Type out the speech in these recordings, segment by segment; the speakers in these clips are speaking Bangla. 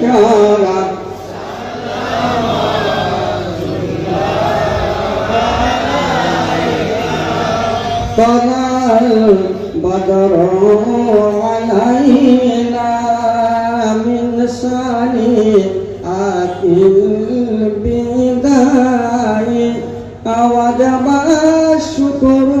সারা কদাল বদর আলাইনা মিন সানি আতিল বিদাই আওয়াজাবা শুকরু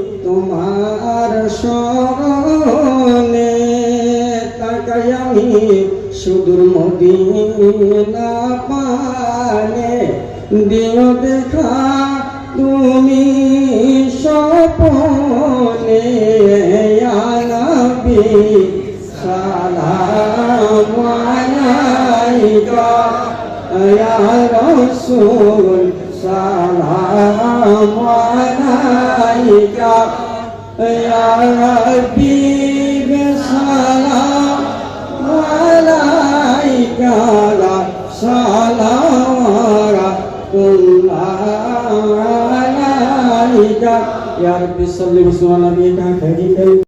তোমার স্মরণে তাকাই আমি সুদূর মদিনা পানে। দিও দেখা তুমি স্বপনে আনবী সালাম আলাইকা। ইয়া রাসূল সালাম আলাইকা ইয়া আলাইকা সালাম আলাইকা ইয়া রাব্বি সাল্লি ওয়া সাল্লিম আলাইকা